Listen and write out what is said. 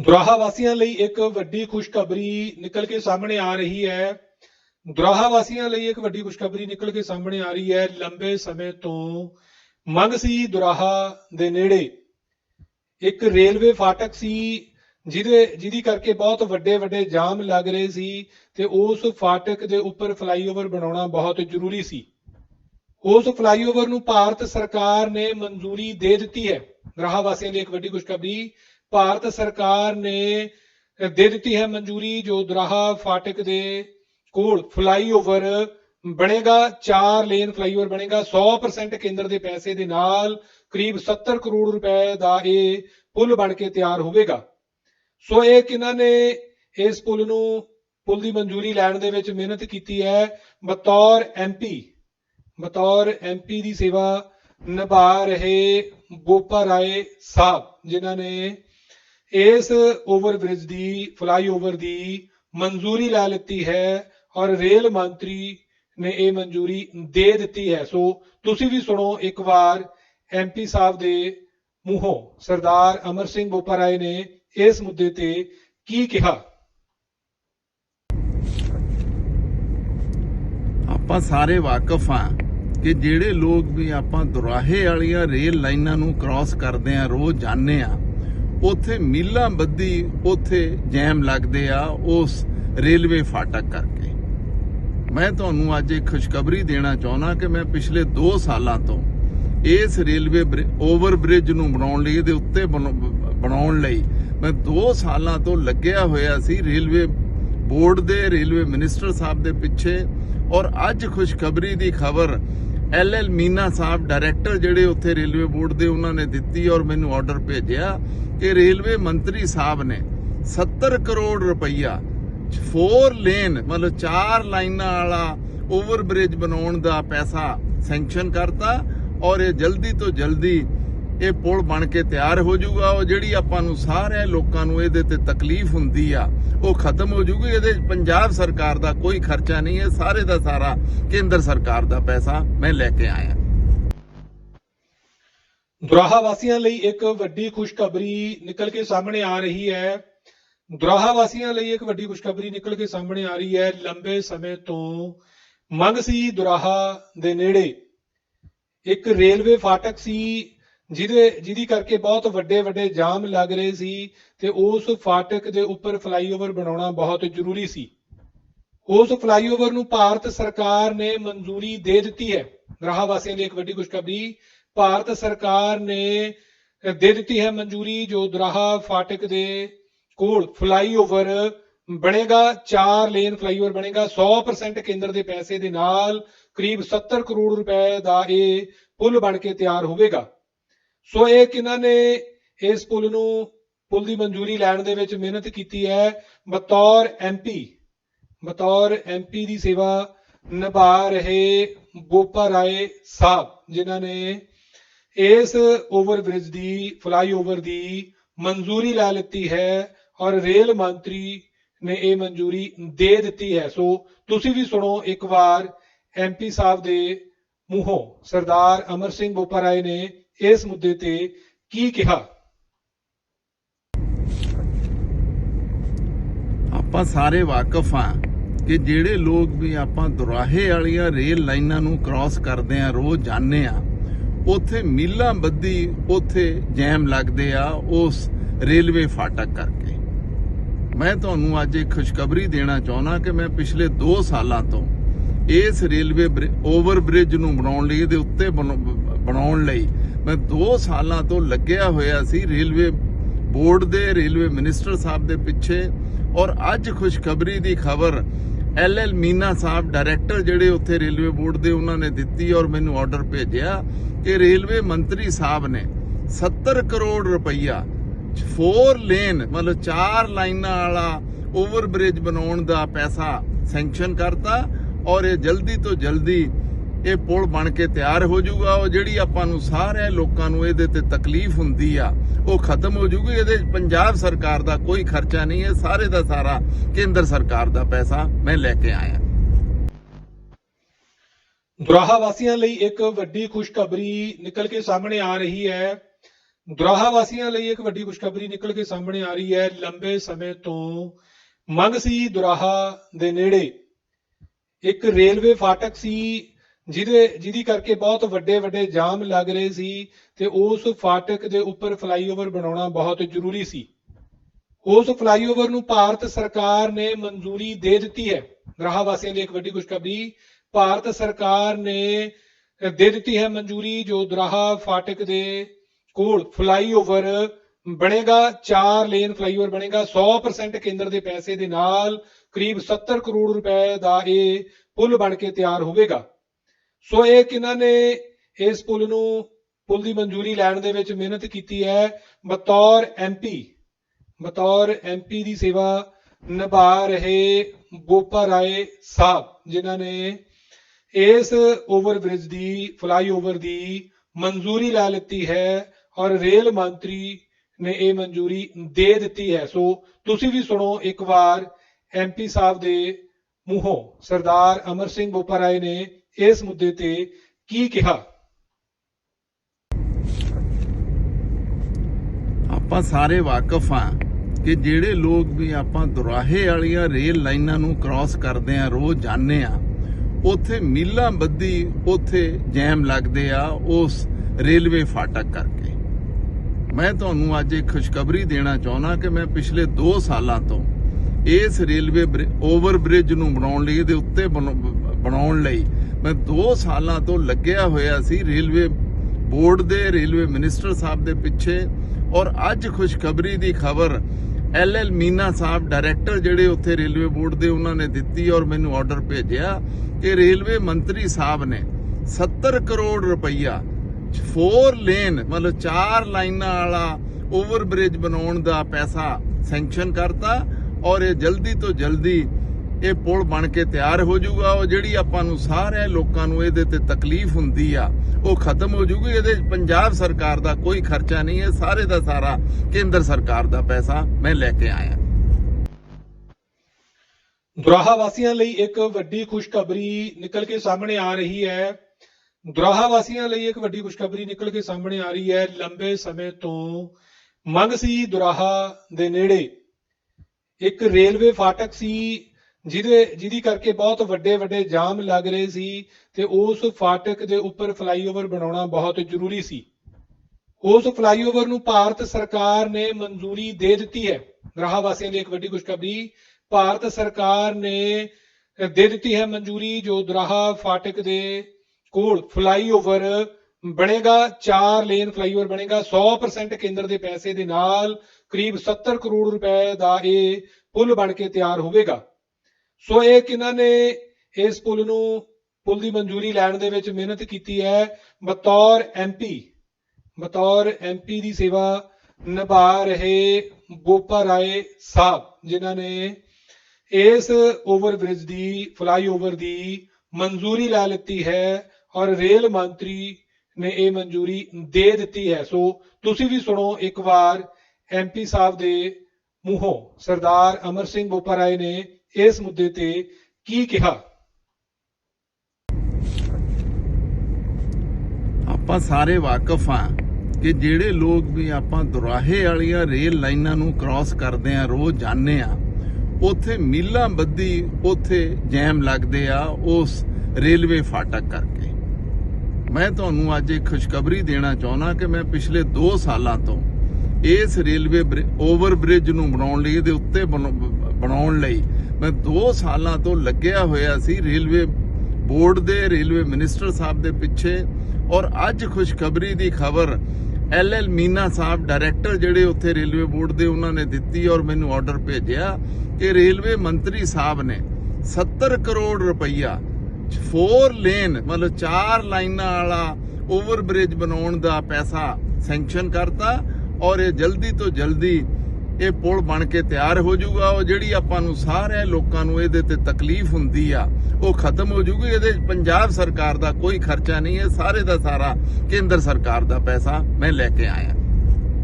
ਦੁਰਾਹਾ ਵਾਸੀਆਂ ਲਈ ਇੱਕ ਵੱਡੀ ਖੁਸ਼ਖਬਰੀ ਨਿਕਲ ਕੇ ਸਾਹਮਣੇ ਆ ਰਹੀ ਹੈ। ਦੁਰਾਹਾ ਵਾਸੀਆਂ ਲਈ ਇੱਕ ਵੱਡੀ ਖੁਸ਼ਖਬਰੀ ਨਿਕਲ ਕੇ ਸਾਹਮਣੇ ਆ ਰਹੀ ਹੈ। ਲੰਬੇ ਸਮੇਂ ਤੋਂ ਮੰਗ ਸੀ ਦੁਰਾਹਾ ਦੇ ਨੇੜੇ। ਇੱਕ ਰੇਲਵੇ ਫਾਟਕ ਸੀ, ਜਿਹਦੇ, ਜਿਹਦੀ ਕਰਕੇ ਬਹੁਤ ਵੱਡੇ ਵੱਡੇ ਜਾਮ ਲੱਗ ਰਹੇ ਸੀ ਤੇ ਉਸ ਫਾਟਕ ਦੇ ਉੱਪਰ ਫਲਾਈਓਵਰ ਬਣਾਉਣਾ ਬਹੁਤ ਜ਼ਰੂਰੀ ਸੀ। ਉਸ ਫਲਾਈਓਵਰ ਨੂੰ ਭਾਰਤ ਸਰਕਾਰ ਨੇ ਮਨਜ਼ੂਰੀ ਦੇ ਦਿੱਤੀ ਹੈ। ਦੁਰਾਹਾ ਵਾਸੀਆਂ ਲਈ ਇੱਕ ਵੱਡੀ ਖੁਸ਼ਖਬਰੀ ਭਾਰਤ ਸਰਕਾਰ ਨੇ ਦੇ ਦਿੱਤੀ ਹੈ ਮਨਜ਼ੂਰੀ, ਜੋ ਦੁਰਾਹਾ ਫਾਟਕ ਦੇ ਕੋਲ ਫਲਾਈਓਵਰ ਬਣੇਗਾ 4 ਲੇਨ ਫਲਾਈਓਵਰ ਬਣੇਗਾ 100% ਕੇਂਦਰ ਦੇ ਪੈਸੇ ਦੇ ਨਾਲ ਕਰੀਬ 70 ਕਰੋੜ ਰੁਪਏ ਦਾ ਇਹ ਪੁਲ ਬਣ ਕੇ ਤਿਆਰ ਹੋਵੇਗਾ। ਸੋ ਇਹ ਕਿਹਨਾਂ ਨੇ ਇਸ ਪੁਲ ਨੂੰ, ਪੁਲ ਦੀ ਮਨਜ਼ੂਰੀ ਲੈਣ ਦੇ ਵਿੱਚ ਮਿਹਨਤ ਕੀਤੀ ਹੈ? ਬਤੌਰ ਐਮਪੀ ਬਤੌਰ ਐਮਪੀ ਦੀ ਸੇਵਾ ਨਿਭਾ ਰਹੇ ਬੋਪਾ ਰਾਏ ਸਾਹਿਬ, ਜਿਨ੍ਹਾਂ ਨੇ ਇਸ ਓਵਰਬ੍ਰਿਜ ਦੀ ਫਲਾਈਓਵਰ ਦੀ ਮਨਜ਼ੂਰੀ ਲੈ ਲਿੱਤੀ ਹੈ ਔਰ ਰੇਲ ਮੰਤਰੀ ਨੇ ਇਹ ਮਨਜ਼ੂਰੀ ਦੇ ਦਿੱਤੀ ਹੈ। ਸੋ ਤੁਸੀਂ ਵੀ ਸੁਣੋ ਇੱਕ ਵਾਰ ਐਮਪੀ ਸਾਹਿਬ ਦੇ ਮੂੰਹੋਂ ਸਰਦਾਰ ਅਮਰ ਸਿੰਘ ਬੋਪਾ ਰਾਏ ਨੇ ਇਸ ਮੁੱਦੇ ਤੇ ਕੀ ਕਿਹਾ? ਆਪਾਂ ਸਾਰੇ ਵਾਕਿਫ ਆ ਕਿ ਜਿਹੜੇ ਲੋਕ ਵੀ ਆਪਾਂ ਦੁਰਾਹੇ ਵਾਲੀਆਂ ਰੇਲ ਲਾਈਨਾਂ ਨੂੰ ਕ੍ਰਾਸ ਕਰਦੇ ਆ ਰੋਜ਼ ਜਾਂਦੇ ਆ ਉੱਥੇ ਮੀਲਾਂ ਬੱਦੀ ਉੱਥੇ ਜੈਮ ਲੱਗਦੇ ਆ, ਉਸ ਰੇਲਵੇ ਫਾਟਕ ਕਰਕੇ। ਮੈਂ ਤੁਹਾਨੂੰ ਅੱਜ ਇੱਕ ਖੁਸ਼ਖਬਰੀ ਦੇਣਾ ਚਾਹੁੰਦਾ ਕਿ ਮੈਂ ਪਿਛਲੇ 2 ਸਾਲਾਂ ਤੋਂ ਇਸ ਰੇਲਵੇ ਓਵਰ ਬ੍ਰਿਜ ਨੂੰ ਬਣਾਉਣ ਲਈ, ਇਹਦੇ ਉੱਤੇ ਬਣ- ਬਣਾਉਣ ਲਈ ਮੈਂ 2 ਸਾਲਾਂ ਤੋਂ ਲੱਗਿਆ ਹੋਇਆ ਸੀ ਰੇਲਵੇ ਬੋਰਡ ਦੇ, ਰੇਲਵੇ ਮਿਨਿਸਟਰ ਸਾਹਿਬ ਦੇ ਪਿੱਛੇ। ਔਰ ਅੱਜ ਖੁਸ਼ਖਬਰੀ ਦੀ ਖਬਰ ਐਲ ਐਲ ਮੀਨਾ ਸਾਹਿਬ ਡਾਇਰੈਕਟਰ ਜਿਹੜੇ ਉੱਥੇ ਰੇਲਵੇ ਬੋਰਡ ਦੇ ਉਹਨਾਂ ਨੇ ਦਿੱਤੀ ਔਰ ਮੈਨੂੰ ਆਰਡਰ ਭੇਜਿਆ ਕਿ ਰੇਲਵੇ ਮੰਤਰੀ ਸਾਹਿਬ ਨੇ 70 ਕਰੋੜ ਰੁਪਈਆ 4 ਲੇਨ ਮਤਲਬ 4 ਲਾਈਨਾਂ ਵਾਲਾ ਓਵਰ ਬ੍ਰਿਜ ਬਣਾਉਣ ਦਾ ਪੈਸਾ ਸੈਂਕਸ਼ਨ ਕਰਤਾ ਔਰ ਇਹ ਜਲਦੀ ਤੋਂ ਜਲਦੀ ਇਹ ਪੁਲ ਬਣ ਕੇ ਤਿਆਰ ਹੋ ਜਾਊਗਾ ਉਹ ਜਿਹੜੀ ਆਪਾਂ ਨੂੰ ਸਾਰੇ ਲੋਕਾਂ ਨੂੰ ਇਹਦੇ ਤੇ ਤਕਲੀਫ ਹੁੰਦੀ ਆ ਉਹ ਖਤਮ ਹੋ ਜਾਊਗੀ ਇਹਦੇ ਪੰਜਾਬ ਸਰਕਾਰ ਦਾ ਕੋਈ ਖਰਚਾ ਨਹੀਂ ਹੈ, ਸਾਰੇ ਦਾ ਸਾਰਾ ਕੇਂਦਰ ਸਰਕਾਰ ਦਾ ਪੈਸਾ ਮੈਂ ਲੈ ਕੇ ਆਇਆ। ਦੁਰਾਹਾ ਵਾਸੀਆਂ ਲਈ ਇੱਕ ਵੱਡੀ ਖੁਸ਼ਖਬਰੀ ਨਿਕਲ ਕੇ ਸਾਹਮਣੇ ਆ ਰਹੀ ਹੈ। ਦੁਰਾਹਾ ਵਾਸੀਆਂ ਲਈ ਇੱਕ ਵੱਡੀ ਖੁਸ਼ਖਬਰੀ ਨਿਕਲ ਕੇ ਸਾਹਮਣੇ ਆ ਰਹੀ ਹੈ। ਲੰਬੇ ਸਮੇਂ ਤੋਂ ਮੰਗ ਸੀ ਦੁਰਾਹਾ ਦੇ ਨੇੜੇ। ਇੱਕ ਰੇਲਵੇ ਫਾਟਕ ਸੀ ਜਿਹਦੇ, ਜਿਹਦੀ ਕਰਕੇ ਬਹੁਤ ਵੱਡੇ ਵੱਡੇ ਜਾਮ ਲੱਗ ਰਹੇ ਸੀ ਤੇ ਉਸ ਫਾਟਕ ਦੇ ਉੱਪਰ ਫਲਾਈਓਵਰ ਬਣਾਉਣਾ ਬਹੁਤ ਜ਼ਰੂਰੀ ਸੀ। ਉਸ ਫਲਾਈਓਵਰ ਨੂੰ ਭਾਰਤ ਸਰਕਾਰ ਨੇ ਮਨਜ਼ੂਰੀ ਦੇ ਦਿੱਤੀ ਹੈ। ਦੁਰਾਹਾ ਵਾਸੀਆਂ ਲਈ ਇੱਕ ਵੱਡੀ ਖੁਸ਼ਖਬਰੀ, ਭਾਰਤ ਸਰਕਾਰ ਨੇ ਦੇ ਦਿੱਤੀ ਹੈ ਮਨਜ਼ੂਰੀ ਜੋ ਦਰਾਹਾ ਫਾਟਕ ਦੇ ਕੋਲ ਫਲਾਈਓਵਰ ਬਣੇਗਾ 4 ਲੇਨ ਫਲਾਈਓਵਰ ਬਣੇਗਾ 100% ਕੇਂਦਰ ਦੇ ਪੈਸੇ ਦੇ ਨਾਲ ਕਰੀਬ 70 ਕਰੋੜ ਰੁਪਏ ਦਾ ਇਹ ਪੁਲ ਬਣ ਕੇ ਤਿਆਰ ਹੋਵੇਗਾ। ਸੋ ਇਹ ਕਿਹਨਾਂ ਨੇ ਇਸ ਪੁਲ ਨੂੰ, ਪੁਲ ਦੀ ਮਨਜ਼ੂਰੀ ਲੈਣ ਦੇ ਵਿੱਚ ਮਿਹਨਤ ਕੀਤੀ ਹੈ। ਬਤੌਰ ਐਮਪੀ ਬਤੌਰ ਐਮਪੀ ਦੀ ਸੇਵਾ ਨਿਭਾ ਰਹੇ ਬੋਪਾ ਰਾਏ ਸਾਹਿਬ, ਜਿਨ੍ਹਾਂ ਨੇ ਇਸ ਓਵਰਬ੍ਰਿਜ ਦੀ, ਫਲਾਈਓਵਰ ਦੀ ਮਨਜ਼ੂਰੀ ਲੈ ਲਿੱਤੀ ਹੈ ਔਰ ਰੇਲ ਮੰਤਰੀ ਨੇ ਇਹ ਮਨਜ਼ੂਰੀ ਦੇ ਦਿੱਤੀ ਹੈ। ਸੋ ਤੁਸੀਂ ਵੀ ਸੁਣੋ ਇੱਕ ਵਾਰ ਐਮਪੀ ਸਾਹਿਬ ਦੇ ਮੂੰਹੋਂ। ਸਰਦਾਰ ਅਮਰ ਸਿੰਘ ਬੋਪਾ ਰਾਏ ਨੇ ਇਸ ਮੁੱਦੇ ਤੇ ਕੀ ਕਿਹਾ? ਆਪਾਂ ਸਾਰੇ ਵਾਕਿਫ ਆ ਕਿ ਜਿਹੜੇ ਲੋਕ ਵੀ ਆਪਾਂ ਦੁਰਾਹੇ ਵਾਲੀਆਂ ਰੇਲ ਲਾਈਨਾਂ ਨੂੰ ਕ੍ਰਾਸ ਕਰਦੇ ਆ ਰੋਜ਼ ਜਾਂਦੇ ਆ ਉੱਥੇ ਮੀਲਾਂ ਬੱਦੀ ਉੱਥੇ ਜੈਮ ਲੱਗਦੇ ਆ ਉਸ ਰੇਲਵੇ ਫਾਟਕ ਕਰਕੇ। ਮੈਂ ਤੁਹਾਨੂੰ ਅੱਜ ਇੱਕ ਖੁਸ਼ਖਬਰੀ ਦੇਣਾ ਚਾਹੁੰਦਾ ਕਿ ਮੈਂ ਪਿਛਲੇ 2 ਸਾਲਾਂ ਤੋਂ ਇਸ ਰੇਲਵੇ ਓਵਰ ਬ੍ਰਿਜ ਨੂੰ ਬਣਾਉਣ ਲਈ, ਇਹਦੇ ਉੱਤੇ ਬਣ- ਬਣਾਉਣ ਲਈ ਮੈਂ 2 ਸਾਲਾਂ ਤੋਂ ਲੱਗਿਆ ਹੋਇਆ ਸੀ ਰੇਲਵੇ ਬੋਰਡ ਦੇ, ਰੇਲਵੇ ਮਿਨਿਸਟਰ ਸਾਹਿਬ ਦੇ ਪਿੱਛੇ ਔਰ ਅੱਜ ਖੁਸ਼ਖਬਰੀ ਦੀ ਖਬਰ ਐਲ ਐਲ ਮੀਨਾ ਸਾਹਿਬ, ਡਾਇਰੈਕਟਰ ਜਿਹੜੇ ਉੱਥੇ ਰੇਲਵੇ ਬੋਰਡ ਦੇ ਉਹਨਾਂ ਨੇ ਦਿੱਤੀ ਔਰ ਮੈਨੂੰ ਆਰਡਰ ਭੇਜਿਆ ਕਿ ਰੇਲਵੇ ਮੰਤਰੀ ਸਾਹਿਬ ਨੇ 70 ਕਰੋੜ ਰੁਪਈਆ 4 ਲੇਨ ਮਤਲਬ 4 ਲਾਈਨਾਂ ਵਾਲਾ ਓਵਰ ਬ੍ਰਿਜ ਬਣਾਉਣ ਦਾ ਪੈਸਾ ਸੈਂਕਸ਼ਨ ਕਰਤਾ ਔਰ ਇਹ ਜਲਦੀ ਤੋਂ ਜਲਦੀ ਇਹ ਪੁਲ ਬਣ ਕੇ ਤਿਆਰ ਹੋ ਜਾਊਗਾ ਉਹ ਜਿਹੜੀ ਆਪਾਂ ਨੂੰ ਸਾਰੇ ਲੋਕਾਂ ਨੂੰ ਇਹਦੇ ਤੇ ਤਕਲੀਫ ਹੁੰਦੀ ਆ, ਉਹ ਖਤਮ ਹੋ ਜਾਊਗੀ ਇਹਦੇ ਪੰਜਾਬ ਸਰਕਾਰ ਦਾ ਕੋਈ ਖਰਚਾ ਨਹੀਂ ਹੈ ਸਾਰੇ ਦਾ ਸਾਰਾ ਕੇਂਦਰ ਸਰਕਾਰ ਦਾ ਪੈਸਾ ਮੈਂ ਲੈ ਕੇ ਆਇਆ। ਦੁਰਾਹਾ ਵਾਸੀਆਂ ਲਈ ਇੱਕ ਵੱਡੀ ਖੁਸ਼ਖਬਰੀ ਨਿਕਲ ਕੇ ਸਾਹਮਣੇ ਆ ਰਹੀ ਹੈ। ਦੁਰਾਹਾ ਵਾਸੀਆਂ ਲਈ ਇੱਕ ਵੱਡੀ ਖੁਸ਼ਖਬਰੀ ਨਿਕਲ ਕੇ ਸਾਹਮਣੇ ਆ ਰਹੀ ਹੈ। ਲੰਬੇ ਸਮੇਂ ਤੋਂ ਮੰਗ ਸੀ ਦੁਰਾਹਾ ਦੇ ਨੇੜੇ। ਇੱਕ ਰੇਲਵੇ ਫਾਟਕ ਸੀ ਜਿਹਦੇ, ਜਿਹਦੀ ਕਰਕੇ ਬਹੁਤ ਵੱਡੇ ਵੱਡੇ ਜਾਮ ਲੱਗ ਰਹੇ ਸੀ ਤੇ ਉਸ ਫਾਟਕ ਦੇ ਉੱਪਰ ਫਲਾਈਓਵਰ ਬਣਾਉਣਾ ਬਹੁਤ ਜ਼ਰੂਰੀ ਸੀ। ਉਸ ਫਲਾਈਓਵਰ ਨੂੰ ਭਾਰਤ ਸਰਕਾਰ ਨੇ ਮਨਜ਼ੂਰੀ ਦੇ ਦਿੱਤੀ ਹੈ। ਦੁਰਾਹਾ ਵਾਸੀਆਂ ਦੀ ਇੱਕ ਵੱਡੀ ਖੁਸ਼ਖਬਰੀ, ਭਾਰਤ ਸਰਕਾਰ ਨੇ ਦੇ ਦਿੱਤੀ ਹੈ ਮਨਜ਼ੂਰੀ ਜੋ ਦੁਰਾਹਾ ਫਾਟਕ ਦੇ ਕੋਲ ਫਲਾਈਓਵਰ ਬਣੇਗਾ। 4 ਲੇਨ ਫਲਾਈਓਵਰ ਬਣੇਗਾ। 100% ਕੇਂਦਰ ਦੇ ਪੈਸੇ ਦੇ ਨਾਲ ਕਰੀਬ 70 ਕਰੋੜ ਰੁਪਏ ਦਾ ਇਹ ਪੁਲ ਬਣ ਕੇ ਤਿਆਰ ਹੋਵੇਗਾ। ਸੋ ਇਹ ਕਿਹਨਾਂ ਨੇ ਇਸ ਪੁਲ ਨੂੰ, ਪੁਲ ਦੀ ਮਨਜ਼ੂਰੀ ਲੈਣ ਦੇ ਵਿੱਚ ਮਿਹਨਤ ਕੀਤੀ ਹੈ, ਬਤੌਰ ਐਮਪੀ ਬਤੌਰ ਐਮਪੀ ਦੀ ਸੇਵਾ ਨਿਭਾ ਰਹੇ ਬੋਪਾ ਰਾਏ ਸਾਹਿਬ, ਜਿਨ੍ਹਾਂ ਨੇ ਇਸ ਓਵਰਬ੍ਰਿਜ ਦੀ, ਫਲਾਈਓਵਰ ਦੀ ਮਨਜ਼ੂਰੀ ਲੈ ਲਿੱਤੀ ਹੈ ਔਰ ਰੇਲ ਮੰਤਰੀ ਨੇ ਇਹ ਮਨਜ਼ੂਰੀ ਦੇ ਦਿੱਤੀ ਹੈ। ਸੋ ਤੁਸੀਂ ਵੀ ਸੁਣੋ ਇੱਕ ਵਾਰ ਐਮਪੀ ਸਾਹਿਬ ਦੇ ਮੂੰਹੋਂ, ਸਰਦਾਰ ਅਮਰ ਸਿੰਘ ਬੋਪਾ ਰਾਏ ਨੇ ਇਸ ਮੁੱਦੇ ਤੇ ਕੀ ਕਿਹਾ? ਆਪਾਂ ਸਾਰੇ ਵਾਕਿਫ ਆ ਕਿ ਜਿਹੜੇ ਲੋਕ ਵੀ ਆਪਾਂ ਦੁਰਾਹੇ ਵਾਲੀਆਂ ਰੇਲ ਲਾਈਨਾਂ ਨੂੰ ਕ੍ਰਾਸ ਕਰਦੇ ਆ ਰੋਜ਼ ਜਾਂਦੇ ਆ ਉੱਥੇ ਮੀਲਾਂ ਬੱਦੀ ਉੱਥੇ ਜੈਮ ਲੱਗਦੇ ਆ ਉਸ ਰੇਲਵੇ ਫਾਟਕ ਕਰਕੇ। ਮੈਂ ਤੁਹਾਨੂੰ ਅੱਜ ਇੱਕ ਖੁਸ਼ਖਬਰੀ ਦੇਣਾ ਚਾਹੁੰਦਾ ਕਿ ਮੈਂ ਪਿਛਲੇ 2 ਸਾਲਾਂ ਤੋਂ ਇਸ ਰੇਲਵੇ ਓਵਰ ਬ੍ਰਿਜ ਨੂੰ ਬਣਾਉਣ ਲਈ, ਇਹਦੇ ਉੱਤੇ ਬਣ- ਬਣਾਉਣ ਲਈ ਮੈਂ 2 ਸਾਲਾਂ ਤੋਂ ਲੱਗਿਆ ਹੋਇਆ ਸੀ ਰੇਲਵੇ ਬੋਰਡ ਦੇ, ਰੇਲਵੇ ਮਿਨਿਸਟਰ ਸਾਹਿਬ ਦੇ ਪਿੱਛੇ। ਔਰ ਅੱਜ ਖੁਸ਼ਖਬਰੀ ਦੀ ਖਬਰ, ਐਲ ਮੀਨਾ ਸਾਹਿਬ, ਡਾਇਰੈਕਟਰ ਜਿਹੜੇ ਉੱਥੇ ਰੇਲਵੇ ਬੋਰਡ ਦੇ ਉਹਨਾਂ ਨੇ ਦਿੱਤੀ ਔਰ ਮੈਨੂੰ ਆਰਡਰ ਭੇਜਿਆ ਕਿ ਰੇਲਵੇ ਮੰਤਰੀ ਸਾਹਿਬ ਨੇ 70 ਕਰੋੜ ਰੁਪਈਆ 4 ਲੇਨ ਮਤਲਬ 4 ਲਾਈਨਾਂ ਵਾਲਾ ਓਵਰ ਬ੍ਰਿਜ ਬਣਾਉਣ ਦਾ ਪੈਸਾ ਸੈਂਕਸ਼ਨ ਕਰਤਾ ਔਰ ਇਹ ਜਲਦੀ ਤੋਂ ਜਲਦੀ ਇਹ ਪੁਲ ਬਣ ਕੇ ਤਿਆਰ ਹੋ ਜਾਊਗਾ, ਉਹ ਜਿਹੜੀ ਆਪਾਂ ਨੂੰ ਸਾਰੇ ਲੋਕਾਂ ਨੂੰ ਇਹਦੇ ਤੇ ਤਕਲੀਫ ਹੁੰਦੀ ਆ, ਉਹ ਖਤਮ ਹੋ ਜਾਊਗੀ। ਇਹਦੇ ਪੰਜਾਬ ਸਰਕਾਰ ਦਾ ਕੋਈ ਖਰਚਾ ਨਹੀਂ ਹੈ, ਸਾਰੇ ਦਾ ਸਾਰਾ ਕੇਂਦਰ ਸਰਕਾਰ ਦਾ ਪੈਸਾ ਮੈਂ ਲੈ ਕੇ ਆਇਆ। ਦੁਰਾਹਾ ਵਾਸੀਆਂ ਲਈ ਇੱਕ ਵੱਡੀ ਖੁਸ਼ਖਬਰੀ ਨਿਕਲ ਕੇ ਸਾਹਮਣੇ ਆ ਰਹੀ ਹੈ। ਦੁਰਾਹਾ ਵਾਸੀਆਂ ਲਈ ਇੱਕ ਵੱਡੀ ਖੁਸ਼ਖਬਰੀ ਨਿਕਲ ਕੇ ਸਾਹਮਣੇ ਆ ਰਹੀ ਹੈ। ਲੰਬੇ ਸਮੇਂ ਤੋਂ ਮੰਗ ਸੀ ਦੁਰਾਹਾ ਦੇ ਨੇੜੇ। ਇੱਕ ਰੇਲਵੇ ਫਾਟਕ ਸੀ ਜਿਹਦੇ, ਜਿਹਦੀ ਕਰਕੇ ਬਹੁਤ ਵੱਡੇ ਵੱਡੇ ਜਾਮ ਲੱਗ ਰਹੇ ਸੀ ਤੇ ਉਸ ਫਾਟਕ ਦੇ ਉੱਪਰ ਫਲਾਈਓਵਰ ਬਣਾਉਣਾ ਬਹੁਤ ਜ਼ਰੂਰੀ ਸੀ। ਉਸ ਫਲਾਈਓਵਰ ਨੂੰ ਭਾਰਤ ਸਰਕਾਰ ਨੇ ਮਨਜ਼ੂਰੀ ਦੇ ਦਿੱਤੀ ਹੈ। ਦੁਰਾਹਾ ਵਾਸੀਆਂ ਲਈ ਇੱਕ ਵੱਡੀ ਖੁਸ਼ਖਬਰੀ, ਭਾਰਤ ਸਰਕਾਰ ਨੇ ਦੇ ਦਿੱਤੀ ਹੈ ਮਨਜ਼ੂਰੀ ਜੋ ਦੁਰਾਹਾ ਫਾਟਕ ਦੇ ਕੋਲ ਫਲਾਈਓਵਰ ਬਣੇਗਾ 4 ਲੇਨ ਫਲਾਈਓਵਰ ਬਣੇਗਾ 100% ਕੇਂਦਰ ਦੇ ਪੈਸੇ ਦੇ ਨਾਲ ਕਰੀਬ 70 ਕਰੋੜ ਰੁਪਏ ਦਾ ਇਹ ਪੁਲ ਬਣ ਕੇ ਤਿਆਰ ਹੋਵੇਗਾ। ਸੋ ਇਹ ਕਿਹਨਾਂ ਨੇ ਇਸ ਪੁਲ ਨੂੰ, ਪੁਲ ਦੀ ਮਨਜ਼ੂਰੀ ਲੈਣ ਦੇ ਵਿੱਚ ਮਿਹਨਤ ਕੀਤੀ ਹੈ। ਬਤੌਰ ਐਮਪੀ ਬਤੌਰ ਐਮਪੀ ਦੀ ਸੇਵਾ ਨਿਭਾ ਰਹੇ ਬੋਪਾ ਰਾਏ ਸਾਹਿਬ, ਜਿਨ੍ਹਾਂ ਨੇ ਇਸ ਓਵਰਬ੍ਰਿਜ ਦੀ, ਫਲਾਈਓਵਰ ਦੀ ਮਨਜ਼ੂਰੀ ਲੈ ਲਿੱਤੀ ਹੈ ਔਰ ਰੇਲ ਮੰਤਰੀ ਨੇ ਇਹ ਮਨਜ਼ੂਰੀ ਦੇ ਦਿੱਤੀ ਹੈ। ਸੋ ਤੁਸੀਂ ਵੀ ਸੁਣੋ ਇੱਕ ਵਾਰ ਐਮਪੀ ਸਾਹਿਬ ਦੇ ਮੂੰਹੋਂ। ਸਰਦਾਰ ਅਮਰ ਸਿੰਘ ਬੋਪਾ ਰਾਏ ਨੇ ਇਸ ਮੁੱਦੇ ਤੇ ਕੀ ਕਿਹਾ? ਆਪਾਂ ਸਾਰੇ ਵਾਕਿਫ ਆ ਕਿ ਜਿਹੜੇ ਲੋਕ ਵੀ ਆਪਾਂ ਦੁਰਾਹੇ ਵਾਲੀਆਂ ਰੇਲ ਲਾਈਨਾਂ ਨੂੰ ਕ੍ਰਾਸ ਕਰਦੇ ਆ ਰੋਜ਼ ਜਾਂਦੇ ਆ ਉੱਥੇ ਮੀਲਾਂ ਬੱਦੀ ਉੱਥੇ ਜੈਮ ਲੱਗਦੇ ਆ ਉਸ ਰੇਲਵੇ ਫਾਟਕ ਕਰਕੇ। ਮੈਂ ਤੁਹਾਨੂੰ ਅੱਜ ਇੱਕ ਖੁਸ਼ਖਬਰੀ ਦੇਣਾ ਚਾਹੁੰਦਾ ਕਿ ਮੈਂ ਪਿਛਲੇ 2 ਸਾਲਾਂ ਤੋਂ ਇਸ ਰੇਲਵੇ ਓਵਰ ਬ੍ਰਿਜ ਨੂੰ ਬਣਾਉਣ ਲਈ ਦੇ ਉੱਤੇ ਬਣ- ਬਣਾਉਣ ਲਈ ਮੈਂ 2 ਸਾਲਾਂ ਤੋਂ ਲੱਗਿਆ ਹੋਇਆ ਸੀ ਰੇਲਵੇ ਬੋਰਡ ਦੇ, ਰੇਲਵੇ ਮਿਨਿਸਟਰ ਸਾਹਿਬ ਦੇ ਪਿੱਛੇ। ਔਰ ਅੱਜ ਖੁਸ਼ਖਬਰੀ ਦੀ ਖਬਰ ਐਲ ਮੀਨਾ ਸਾਹਿਬ, ਡਾਇਰੈਕਟਰ ਜਿਹੜੇ ਉੱਥੇ ਰੇਲਵੇ ਬੋਰਡ ਦੇ ਉਹਨਾਂ ਨੇ ਦਿੱਤੀ ਔਰ ਮੈਨੂੰ ਆਰਡਰ ਭੇਜਿਆ ਕਿ ਰੇਲਵੇ ਮੰਤਰੀ ਸਾਹਿਬ ਨੇ 70 ਕਰੋੜ ਰੁਪਈਆ 4 ਲੇਨ ਮਤਲਬ 4 ਲਾਈਨਾਂ ਵਾਲਾ ਓਵਰ ਬ੍ਰਿਜ ਬਣਾਉਣ ਦਾ ਪੈਸਾ ਸੈਂਕਸ਼ਨ ਕਰਤਾ ਔਰ ਇਹ ਜਲਦੀ ਤੋਂ ਜਲਦੀ ਇਹ ਪੁਲ ਬਣ ਕੇ ਤਿਆਰ ਹੋ ਜਾਊਗਾ, ਉਹ ਜਿਹੜੀ ਆਪਾਂ ਨੂੰ ਸਾਰੇ ਲੋਕਾਂ ਨੂੰ ਇਹਦੇ ਤੇ ਤਕਲੀਫ ਹੁੰਦੀ ਆ, ਉਹ ਖਤਮ ਹੋ ਜਾਊਗੀ। ਇਹਦੇ ਪੰਜਾਬ ਸਰਕਾਰ ਦਾ ਕੋਈ ਖਰਚਾ ਨਹੀਂ ਹੈ, ਸਾਰੇ ਦਾ ਸਾਰਾ ਕੇਂਦਰ ਸਰਕਾਰ ਦਾ ਪੈਸਾ ਮੈਂ ਲੈ ਕੇ ਆਇਆ।